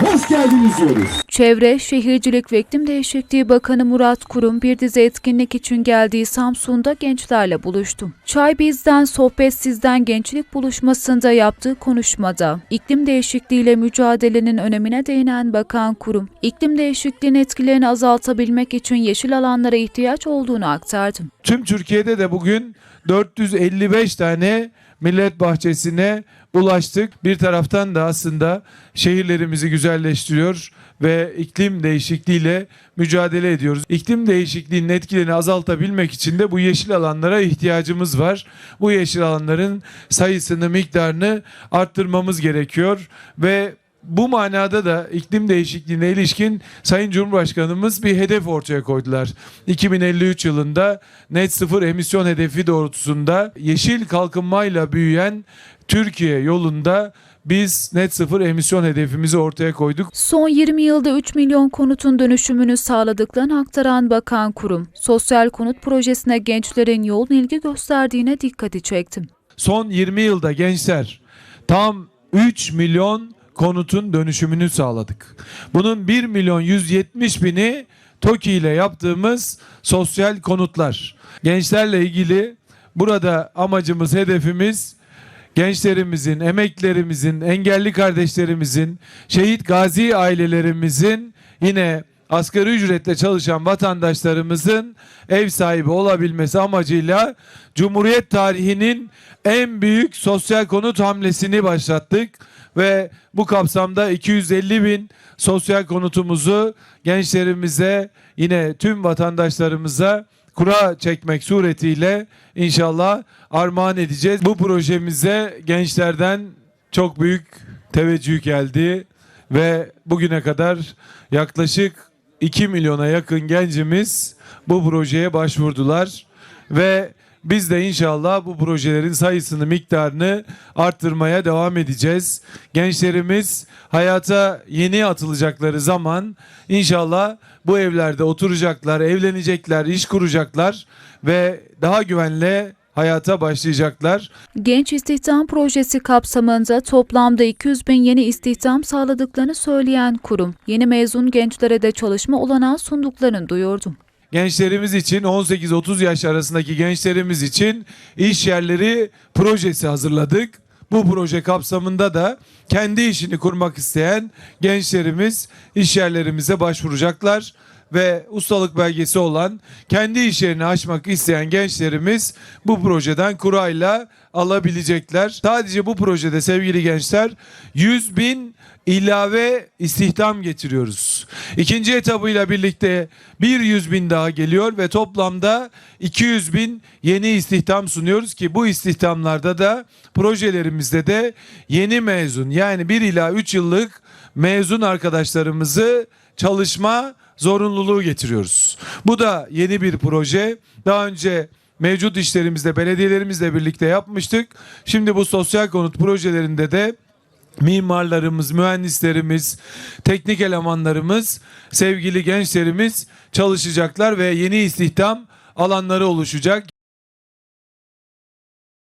hoş geldiniz diyoruz. Çevre, Şehircilik ve İklim Değişikliği Bakanı Murat Kurum bir dizi etkinlik için geldiği Samsun'da gençlerle buluştu. Çay Bizden Sohbet Sizden Gençlik Buluşması'nda yaptığı konuşmada iklim değişikliğiyle mücadelenin önemine değinen Bakan Kurum, iklim değişikliğinin etkilerini azaltabilmek için yeşil alanlara ihtiyaç olduğunu aktardı. Tüm Türkiye'de de bugün 455 tane millet bahçesine ulaştık. Bir taraftan da aslında şehirlerimizi güzelleştiriyor ve iklim değişikliğiyle mücadele ediyoruz. İklim değişikliğinin etkilerini azaltabilmek için de bu yeşil alanlara ihtiyacımız var. Bu yeşil alanların sayısını, miktarını arttırmamız gerekiyor ve bu manada da iklim değişikliğine ilişkin Sayın Cumhurbaşkanımız bir hedef ortaya koydular. 2053 yılında net sıfır emisyon hedefi doğrultusunda yeşil kalkınmayla büyüyen Türkiye yolunda biz net sıfır emisyon hedefimizi ortaya koyduk. Son 20 yılda 3 milyon konutun dönüşümünü sağladıklarını aktaran Bakan Kurum, sosyal konut projesine gençlerin yoğun ilgi gösterdiğine dikkati çekti. Son 20 yılda gençler tam 3 milyon konutun dönüşümünü sağladık. Bunun 1 milyon 170 bini TOKİ ile yaptığımız sosyal konutlar. Gençlerle ilgili burada amacımız, hedefimiz gençlerimizin, emeklerimizin, engelli kardeşlerimizin, şehit gazi ailelerimizin yine asgari ücretle çalışan vatandaşlarımızın ev sahibi olabilmesi amacıyla Cumhuriyet tarihinin en büyük sosyal konut hamlesini başlattık ve bu kapsamda 250 bin sosyal konutumuzu gençlerimize yine tüm vatandaşlarımıza kura çekmek suretiyle inşallah armağan edeceğiz. Bu projemize gençlerden çok büyük teveccüh geldi ve bugüne kadar yaklaşık 2 milyona yakın gencimiz bu projeye başvurdular ve biz de inşallah bu projelerin sayısını, miktarını arttırmaya devam edeceğiz. Gençlerimiz hayata yeni atılacakları zaman inşallah bu evlerde oturacaklar, evlenecekler, iş kuracaklar ve daha güvenle hayata başlayacaklar. Genç İstihdam Projesi kapsamında toplamda 200 bin yeni istihdam sağladıklarını söyleyen kurum, yeni mezun gençlere de çalışma olanağı sunduklarını duyurdu. gençlerimiz için 18-30 yaş arasındaki gençlerimiz için iş yerleri projesi hazırladık. Bu proje kapsamında da kendi işini kurmak isteyen gençlerimiz iş yerlerimize başvuracaklar ve ustalık belgesi olan kendi iş yerini açmak isteyen gençlerimiz bu projeden kurayla alabilecekler. Sadece bu projede sevgili gençler 100 bin ilave istihdam getiriyoruz. İkinci etabıyla birlikte bir 100 bin daha geliyor ve toplamda 200 bin yeni istihdam sunuyoruz ki bu istihdamlarda da projelerimizde de yeni mezun yani 1 ila 3 yıllık mezun arkadaşlarımızı çalışma zorunluluğu getiriyoruz. Bu da yeni bir proje. Daha önce mevcut işlerimizde belediyelerimizle birlikte yapmıştık. Şimdi bu sosyal konut projelerinde de mimarlarımız, mühendislerimiz, teknik elemanlarımız, sevgili gençlerimiz çalışacaklar ve yeni istihdam alanları oluşacak.